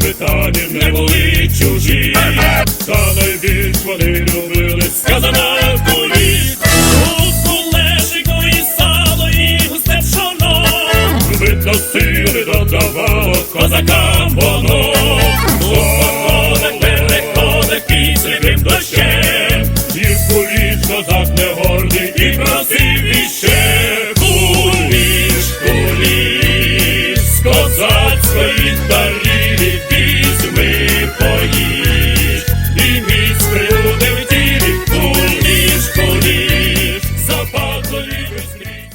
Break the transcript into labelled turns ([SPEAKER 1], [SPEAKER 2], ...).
[SPEAKER 1] сметані не були чужі, та найбільш вони любили сказана кулі. Тут лежико і сало, і густе пшоно. Видно сили додавало козакам воно. У походах, переходах під сліпим дощем, і куліш козак не гордий і просив іще. Куліш, куліш, козацької та Absolutes Krieg.